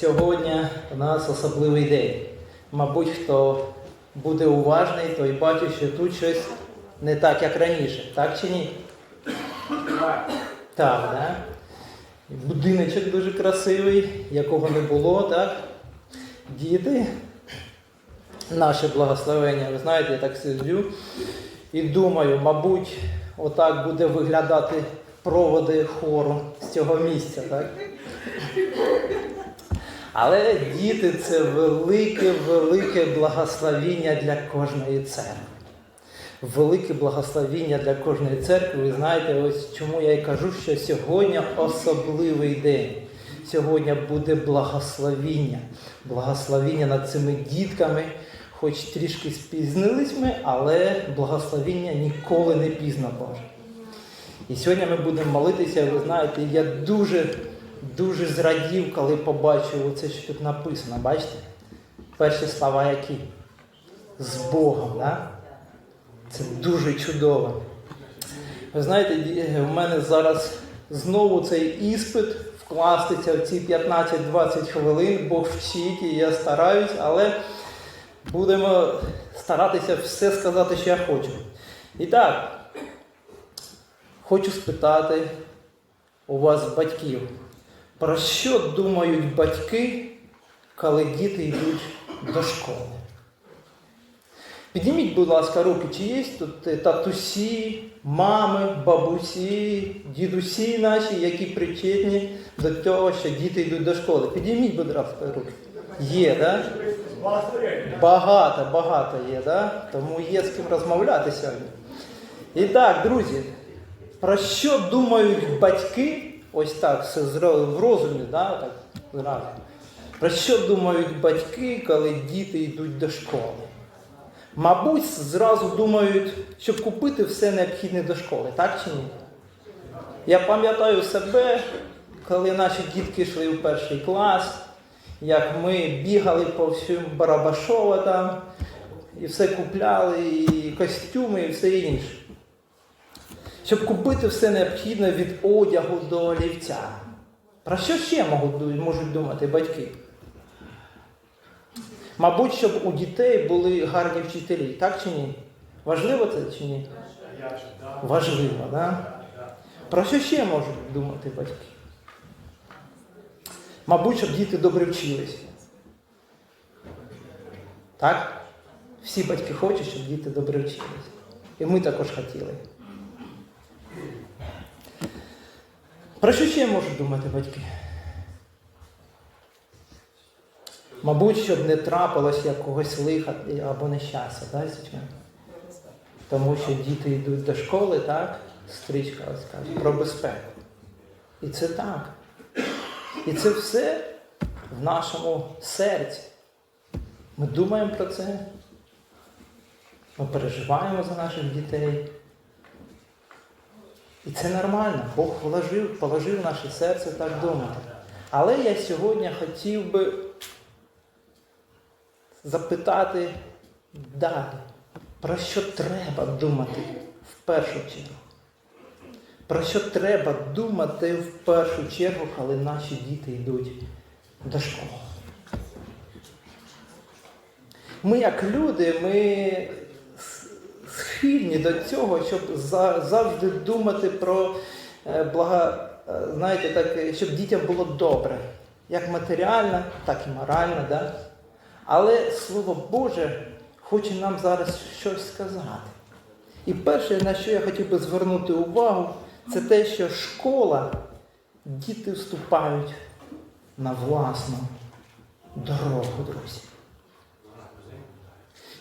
Сьогодні у нас особливий день. Мабуть, хто буде уважний, той бачить, що тут щось не так, як раніше. Так чи ні? Так, да? Будиночок дуже красивий, якого не було, так? Діти. Наше благословення. Ви знаєте, я так сиджу і думаю, мабуть, отак буде виглядати проводи хору з цього місця, так? Але діти це велике, велике благословіння для кожної церкви. Велике благословіння для кожної церкви. Ви знаєте, ось чому я і кажу, що сьогодні особливий день. Сьогодні буде благословіння. Благословіння над цими дітками. Хоч трішки спізнились ми, але благословіння ніколи не пізно Боже. І сьогодні ми будемо молитися, ви знаєте, я дуже, дуже зрадів, коли побачив оце, що тут написано. Бачите? Перші слова які? З Богом. Да? Це дуже чудово. Ви знаєте, в мене зараз знову цей іспит вкластися в ці 15-20 хвилин, Бог вчить, і я стараюсь, але будемо старатися все сказати, що я хочу. І так, хочу спитати у вас батьків, про що думають батьки, коли діти йдуть до школи? Підніміть, будь ласка, руки, чи є тут е, татусі, мами, бабусі, дідусі наші, які причетні до того, що діти йдуть до школи. Підніміть, будь ласка, руки. Є? Да? Багато, багато є, да? тому є з ким розмовляти сьогодні. І так, друзі, про що думають батьки, ось так, все в розумі, да? так, зразу. Про що думають батьки, коли діти йдуть до школи? Мабуть, зразу думають, щоб купити все необхідне до школи, так чи ні? Я пам'ятаю себе, коли наші дітки йшли в перший клас, як ми бігали по всьому Барабашова там, і все купляли, і костюми, і все інше. Щоб купити все необхідне від одягу до олівця. Про що ще можуть, думати батьки? Мабуть, щоб у дітей були гарні вчителі, так чи ні? Важливо це чи ні? Важливо, так? Про що ще можуть думати батьки? Мабуть, щоб діти добре вчилися. Так? Всі батьки хочуть, щоб діти добре вчилися. І ми також хотіли. Про що ще можуть думати батьки? Мабуть, щоб не трапилось якогось лиха або нещастя, да, з дітьми? Тому що діти йдуть до школи, так? Стрічка розкаже про безпеку. І це так. І це все в нашому серці. Ми думаємо про це. Ми переживаємо за наших дітей. І це нормально. Бог положив, положив наше серце так думати. Але я сьогодні хотів би запитати далі, про що треба думати в першу чергу. Про що треба думати в першу чергу, коли наші діти йдуть до школи. Ми, як люди, ми схильні до цього, щоб за- завжди думати про е, блага, е, знаєте, так, е, щоб дітям було добре, як матеріально, так і морально. Да? Але Слово Боже хоче нам зараз щось сказати. І перше, на що я хотів би звернути увагу, це те, що школа, діти вступають на власну дорогу, друзі.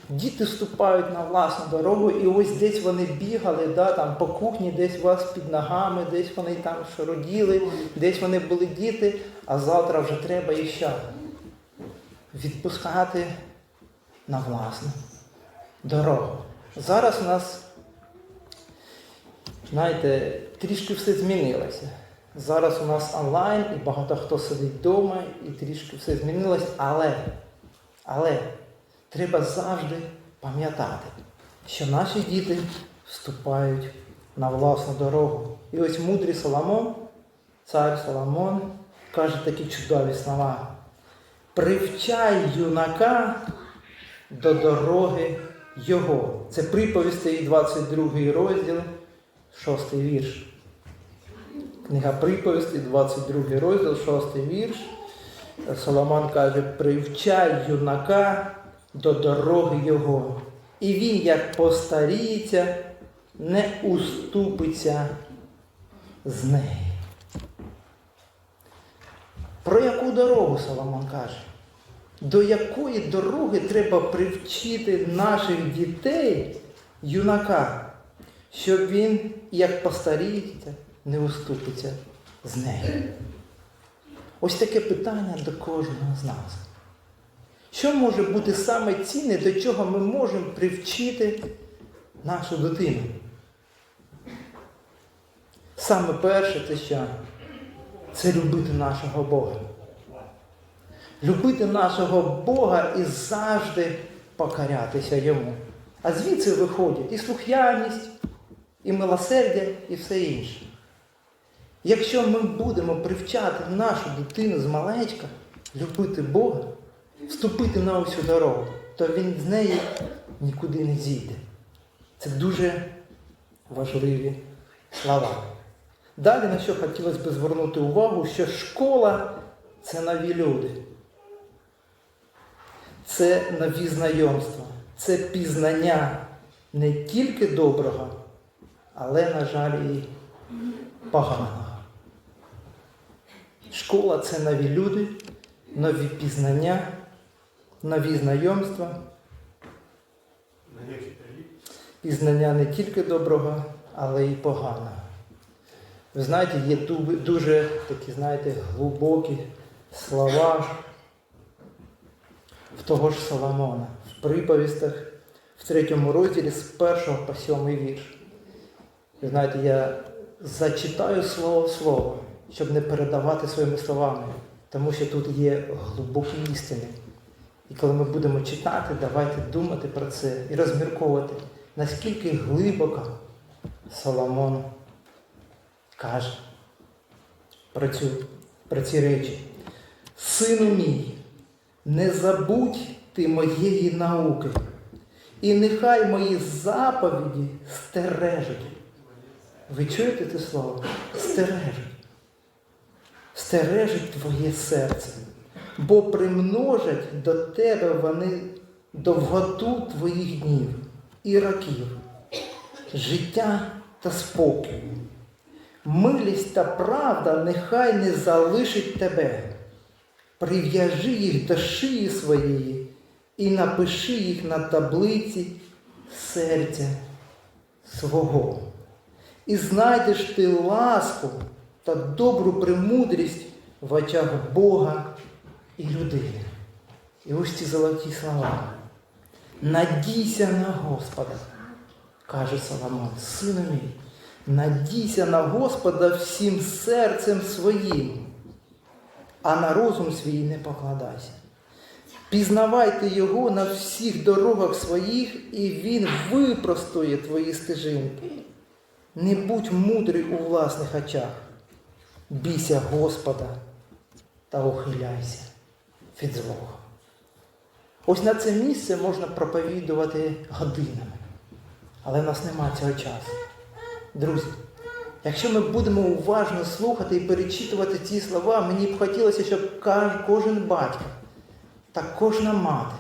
Діти вступають на власну дорогу, і ось десь вони бігали, да, там, по кухні, десь у вас під ногами, десь вони там шароділи, десь вони були діти, а завтра вже треба і що? Відпускати на власну дорогу. Зараз у нас, знаєте, трішки все змінилося. Зараз у нас онлайн і багато хто сидить вдома, і трішки все змінилось, але, але треба завжди пам'ятати, що наші діти вступають на власну дорогу. І ось мудрий Соломон, цар Соломон, каже такі чудові слова. Привчай юнака до дороги Його. Це приповістей 22 розділ, 6 вірш. Книга приповістей, 22 розділ, 6 вірш. Соломон каже, привчай юнака до дороги Його. І він, як постаріється, не уступиться з неї. Про яку дорогу Соломон каже? До якої дороги треба привчити наших дітей, юнака, щоб він, як постаріється, не уступиться з нею? Ось таке питання до кожного з нас. Що може бути саме цінне, до чого ми можемо привчити нашу дитину? Саме перше це що? Це любити нашого Бога. Любити нашого Бога і завжди покорятися йому. А звідси виходять і слухняність, і милосердя, і все інше. Якщо ми будемо привчати нашу дитину з малечка любити Бога, вступити на усю дорогу, то він з неї нікуди не зійде. Це дуже важливі слова. Далі на що хотілося б звернути увагу, що школа це нові люди. Це нові знайомства, це пізнання не тільки доброго, але, на жаль, і поганого. Школа це нові люди, нові пізнання, нові знайомства. Пізнання не тільки доброго, але й поганого. Ви знаєте, є дуже такі, знаєте, глибокі слова в того ж Соломона, в приповістах, в третьому розділі з першого по сьомий вірш. Ви знаєте, я зачитаю слово в слово, щоб не передавати своїми словами, тому що тут є глибокі істини. І коли ми будемо читати, давайте думати про це і розмірковувати, наскільки глибоко Соломон каже про, цю, про ці речі. Сину мій, не забудь ти моєї науки, і нехай мої заповіді стережуть. Ви чуєте це слово? Стережуть. Стережуть твоє серце, бо примножать до тебе вони довготу твоїх днів і років, життя та спокій. Милість та правда нехай не залишить тебе. Прив'яжи їх до шиї своєї і напиши їх на таблиці серця свого. І знайдеш ти ласку та добру премудрість в очах Бога і людини. І ось ці золоті слова. Надійся на Господа, каже Соломон, сину мій. Надійся на Господа всім серцем своїм, а на розум свій не покладайся. Пізнавайте Його на всіх дорогах своїх, і Він випростує твої стежинки. Не будь мудрий у власних очах. Бійся Господа та ухиляйся від злого. Ось на це місце можна проповідувати годинами, але в нас немає цього часу. Друзі, якщо ми будемо уважно слухати і перечитувати ці слова, мені б хотілося, щоб кожен батько та кожна мати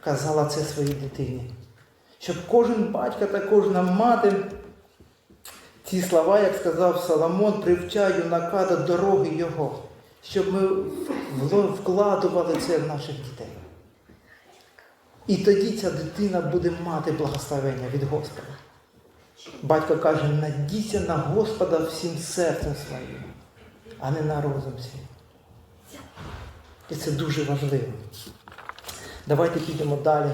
казала це своїй дитині. Щоб кожен батько та кожна мати ці слова, як сказав Соломон, привчає юнака до дороги його, щоб ми вкладували це в наших дітей. І тоді ця дитина буде мати благословення від Господа. Батько каже, надійся на Господа всім серцем своїм, а не на розум свій. І це дуже важливо. Давайте підемо далі,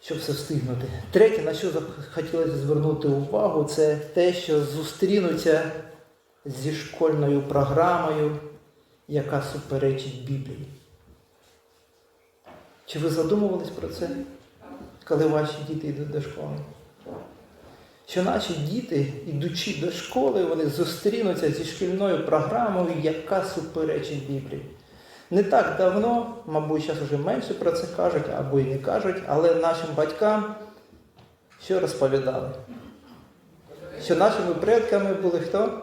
щоб все встигнути. Третє, на що хотілося звернути увагу, це те, що зустрінуться зі школьною програмою, яка суперечить Біблії. Чи ви задумувались про це, коли ваші діти йдуть до школи? Що наші діти, ідучи до школи, вони зустрінуться зі шкільною програмою, яка суперечить Біблії. Не так давно, мабуть, зараз вже менше про це кажуть або і не кажуть, але нашим батькам що розповідали? Що нашими предками були хто?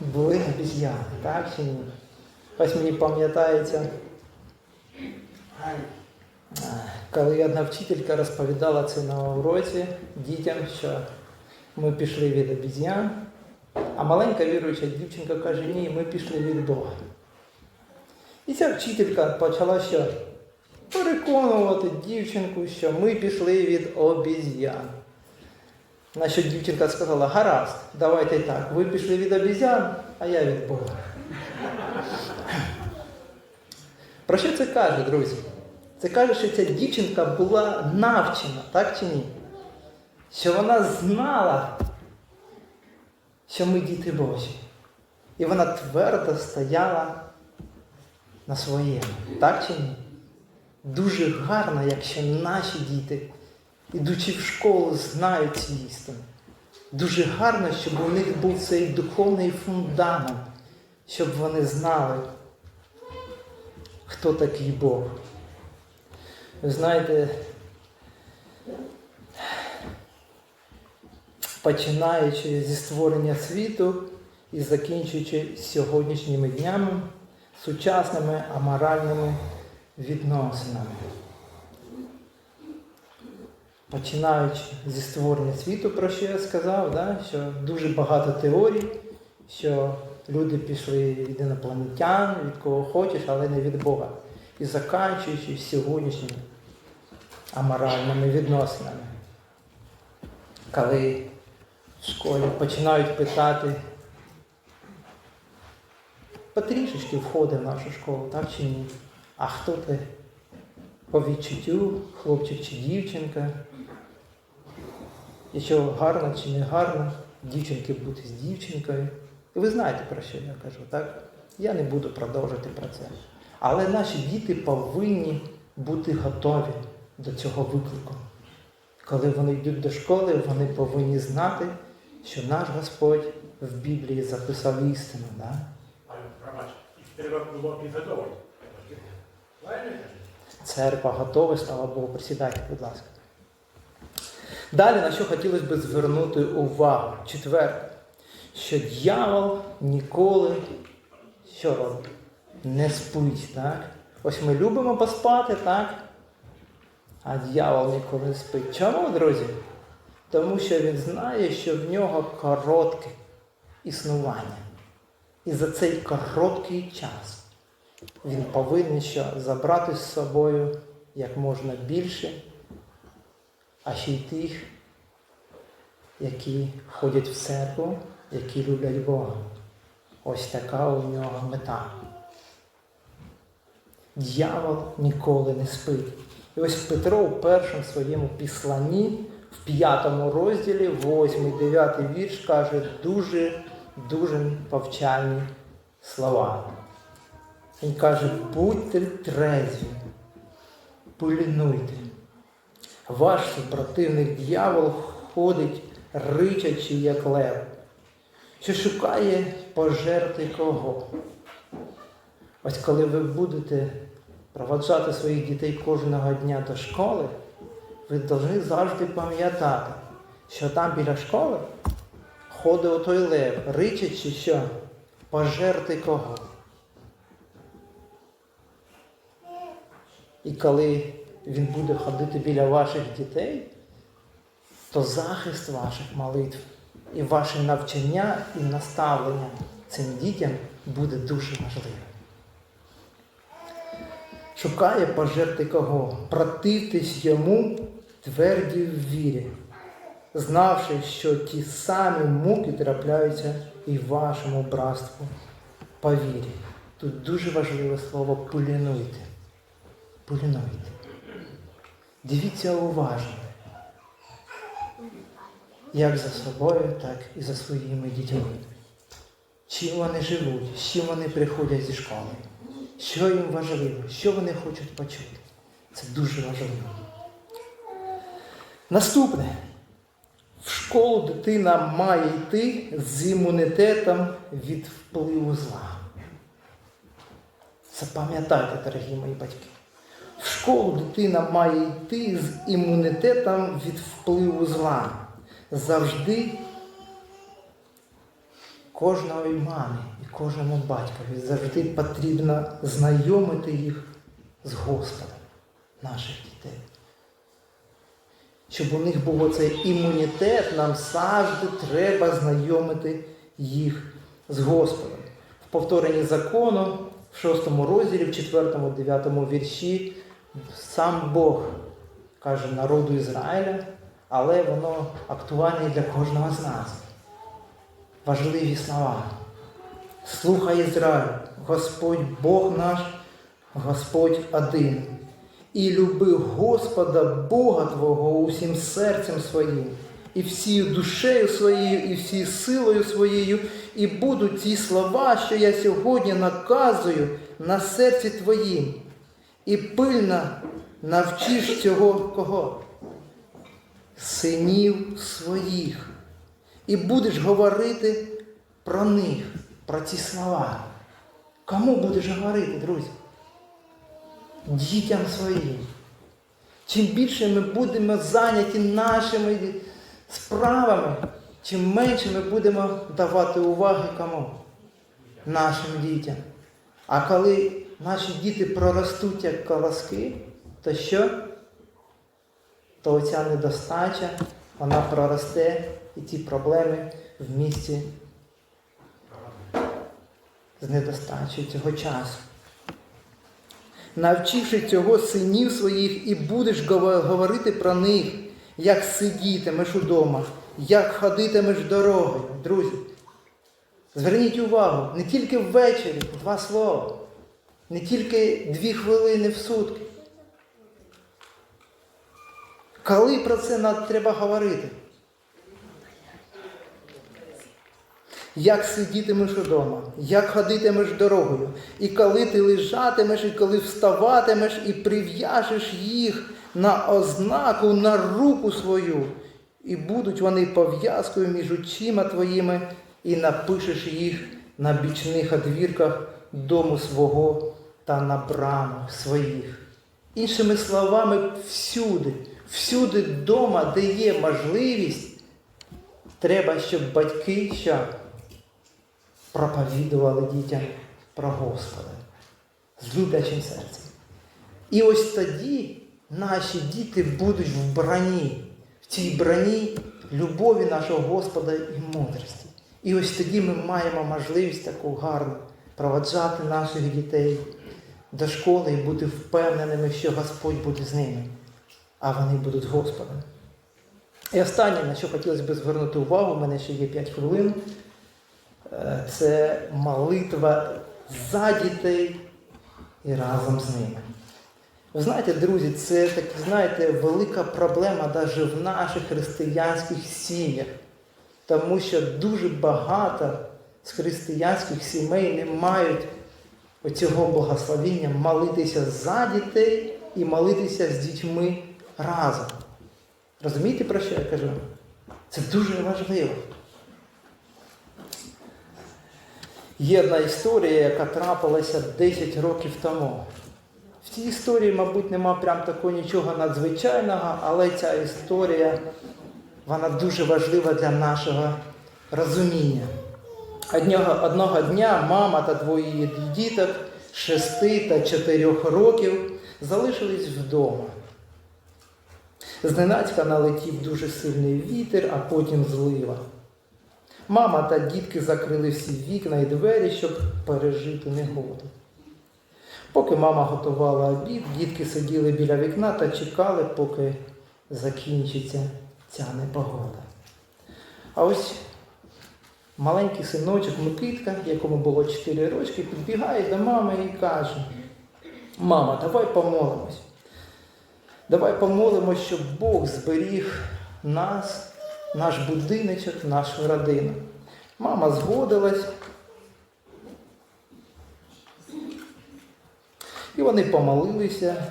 Були обіз'яни, так чи ні? Ось мені пам'ятається, коли одна вчителька розповідала це на уроці дітям, що ми пішли від обіз'ян, а маленька віруюча дівчинка каже, ні, ми пішли від Бога. І ця вчителька почала що? Переконувати дівчинку, що ми пішли від обіз'ян. На дівчинка сказала, гаразд, давайте так, ви пішли від обіз'ян, а я від Бога. Про що це каже, друзі? Це каже, що ця дівчинка була навчена, так чи ні? Що вона знала, що ми діти Божі. І вона твердо стояла на своєму, так чи ні? Дуже гарно, якщо наші діти, ідучи в школу, знають ці істини. Дуже гарно, щоб у них був цей духовний фундамент, щоб вони знали, хто такий Бог. Ви знаєте, починаючи зі створення світу і закінчуючи сьогоднішніми днями, сучасними аморальними відносинами. Починаючи зі створення світу, про що я сказав, да? що дуже багато теорій, що люди пішли від інопланетян, від кого хочеш, але не від Бога. І заканчуючи сьогоднішніми аморальними відносинами. Коли в школі починають питати, потрішечки входить в нашу школу, так чи ні? А хто ти? По відчуттю, хлопчик чи дівчинка? І що гарно чи не гарно, дівчинки бути з дівчинкою. І ви знаєте, про що я кажу, так? Я не буду продовжувати про це. Але наші діти повинні бути готові до цього виклику. Коли вони йдуть до школи, вони повинні знати, що наш Господь в Біблії записав істину. Да? Треба було підготовити. Церква готова, слава Богу, присідайте, будь ласка. Далі на що хотілося б звернути увагу. Четверте, що дьявол ніколи що робить? Не спить. Так? Ось ми любимо поспати, так? А дьявол ніколи не спить. Чому, друзі? Тому що він знає, що в нього коротке існування. І за цей короткий час він повинен що забрати з собою як можна більше, а ще й тих, які ходять в церкву, які люблять Бога. Ось така у нього мета. Дьявол ніколи не спить. І ось Петро у першому своєму післанні, в п'ятому розділі, восьмий, дев'ятий вірш, каже дуже, дуже повчальні слова. Він каже, будьте трезві, пильнуйте. Ваш супротивник дьявол ходить, ричачи, як лев, що шукає пожерти кого. Ось коли ви будете проваджати своїх дітей кожного дня до школи, ви повинні завжди пам'ятати, що там біля школи ходить отой лев, ричачи, що пожерти кого. І коли він буде ходити біля ваших дітей, то захист ваших молитв і ваше навчання і наставлення цим дітям буде дуже важливим. Шукає пожерти кого? Противтесь йому тверді в вірі, знавши, що ті самі муки трапляються і вашому братству по вірі. Тут дуже важливе слово пилінуйте. Пильнуйте. Дивіться уважно. Як за собою, так і за своїми дітьми. Чим вони живуть, з чим вони приходять зі школи, що їм важливо, що вони хочуть почути. Це дуже важливо. Наступне. В школу дитина має йти з імунітетом від впливу зла. Запам'ятайте, дорогі мої батьки. В школу дитина має йти з імунітетом від впливу зла. Завжди кожної мамі і кожному батькові завжди потрібно знайомити їх з Господом, наших дітей. Щоб у них був цей імунітет, нам завжди треба знайомити їх з Господом. В повторенні закону, в 6 розділі, в 4-9 вірші, сам Бог каже народу Ізраїля, але воно актуальне для кожного з нас. Важливі слова. Слухай Ізраїль, Господь Бог наш, Господь один. І люби Господа Бога Твого усім серцем своїм, і всією душею своєю, і всією силою своєю, і будуть ті слова, що я сьогодні наказую на серці Твоїм, і пильно навчиш цього кого? Синів своїх. І будеш говорити про них, про ці слова. Кому будеш говорити, друзі? Дітям своїм. Чим більше ми будемо зайняті нашими справами, чим менше ми будемо давати уваги кому? Нашим дітям. А коли наші діти проростуть як колоски, то що? То оця недостача, вона проросте і ті проблеми в місті з недостачею цього часу. Навчивши цього синів своїх, і будеш говорити про них, як сидітимеш удома, як ходитимеш дорогою. Друзі, зверніть увагу, не тільки ввечері, два слова, не тільки дві хвилини в сутки. Коли про це треба говорити? Як сидітимеш удома, як ходитимеш дорогою, і коли ти лежатимеш, і коли вставатимеш, і прив'яжеш їх на ознаку, на руку свою, і будуть вони пов'язкою між очима твоїми, і напишеш їх на бічних одвірках дому свого та на брамах своїх. Іншими словами, всюди, всюди вдома, де є можливість, треба, щоб батьки що проповідували дітям про Господа з люблячим серцем. І ось тоді наші діти будуть в броні, в цій броні любові нашого Господа і мудрості. І ось тоді ми маємо можливість таку гарну проводжати наших дітей до школи і бути впевненими, що Господь буде з ними, а вони будуть Господом. І останнє, на що хотілося б звернути увагу, у мене ще є 5 хвилин. Е, Це молитва за дітей і разом з ними. Ви знаєте, друзі, це так, знаєте, велика проблема навіть в наших християнських сім'ях. Тому що дуже багато з християнських сімей не мають оцього благословіння молитися за дітей і молитися з дітьми разом. Розумієте, про що я кажу? Це дуже важливо. Є одна історія, яка трапилася 10 років тому. В цій історії, мабуть, нема прям такого нічого надзвичайного, але ця історія вона дуже важлива для нашого розуміння. Одного, одного дня мама та двоє діток 6 та 4 років залишились вдома. Зненацька налетів дуже сильний вітер, а потім злива. Мама та дітки закрили всі вікна і двері, щоб пережити негоду. Поки мама готувала обід, дітки сиділи біля вікна та чекали, поки закінчиться ця непогода. А ось маленький синочок Микитка, якому було 4 рочки, підбігає до мами і каже: Мама, давай помолимось. Давай помолимось, щоб Бог зберіг нас, наш будиночок, нашу родину. Мама згодилась. І вони помолилися,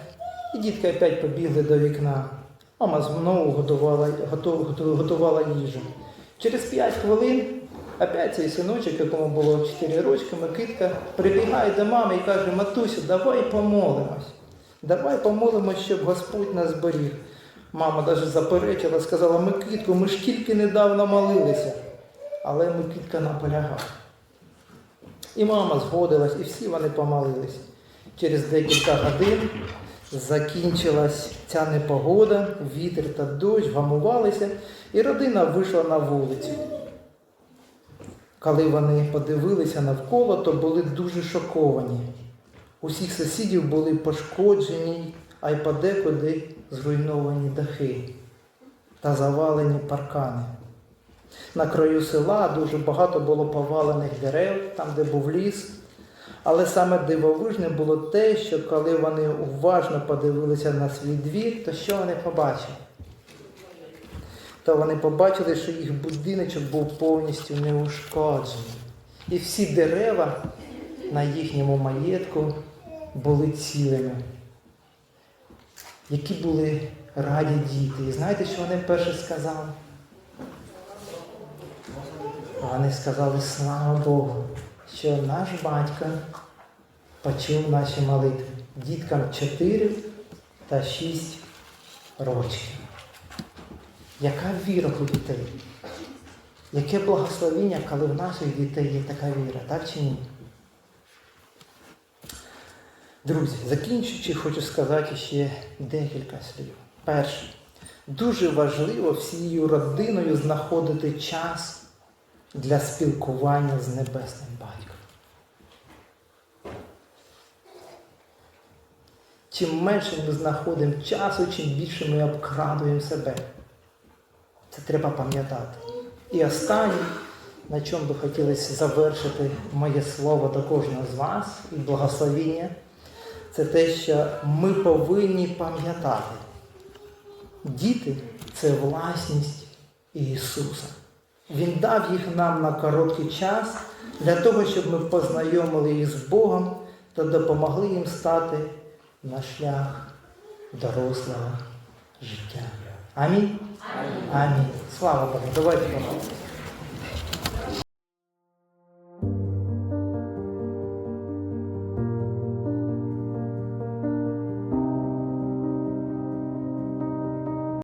і дітки опять побігли до вікна. Мама знову готувала, готу- готу- готувала їжу. Через 5 хвилин Опять цей синочок, якому було 4 рочки, Микитка, прибігає до мами і каже, матусю, давай помолимось. Давай помолимось, щоб Господь нас зберіг. Мама навіть заперечила, сказала, Микитку, ми ж тільки недавно молилися. Але Микитка наполягав. І мама згодилась, і всі вони помолились. Через декілька годин закінчилась ця непогода, вітер та дощ гамувалися, і родина вийшла на вулицю. Коли вони подивилися навколо, то були дуже шоковані. Усіх сусідів були пошкоджені, а й подекуди зруйновані дахи та завалені паркани. На краю села дуже багато було повалених дерев, там, де був ліс. Але саме дивовижне було те, що коли вони уважно подивилися на свій двір, то що вони побачили? То вони побачили, що їх будиночок був повністю неушкоджений. І всі дерева на їхньому маєтку були цілими. Які були раді діти. І знаєте, що вони перше сказали? Вони сказали, слава Богу, що наш батько почув наші молитви діткам 4 та 6 років. Яка віра у дітей? Яке благословіння, коли в наших дітей є така віра, так чи ні? Друзі, закінчуючи, хочу сказати ще декілька слів. Перше, дуже важливо всією родиною знаходити час для спілкування з Небесним Батьком. Чим менше ми знаходимо часу, чим більше ми обкрадуємо себе. Це треба пам'ятати. І останнє, на чому би хотілося завершити моє слово до кожного з вас і благословіння, це те, що ми повинні пам'ятати. Діти це власність Ісуса. Він дав їх нам на короткий час для того, щоб ми познайомили їх з Богом та допомогли їм стати на шлях дорослого життя. Амінь. Амінь. Слава Богу. Давайте.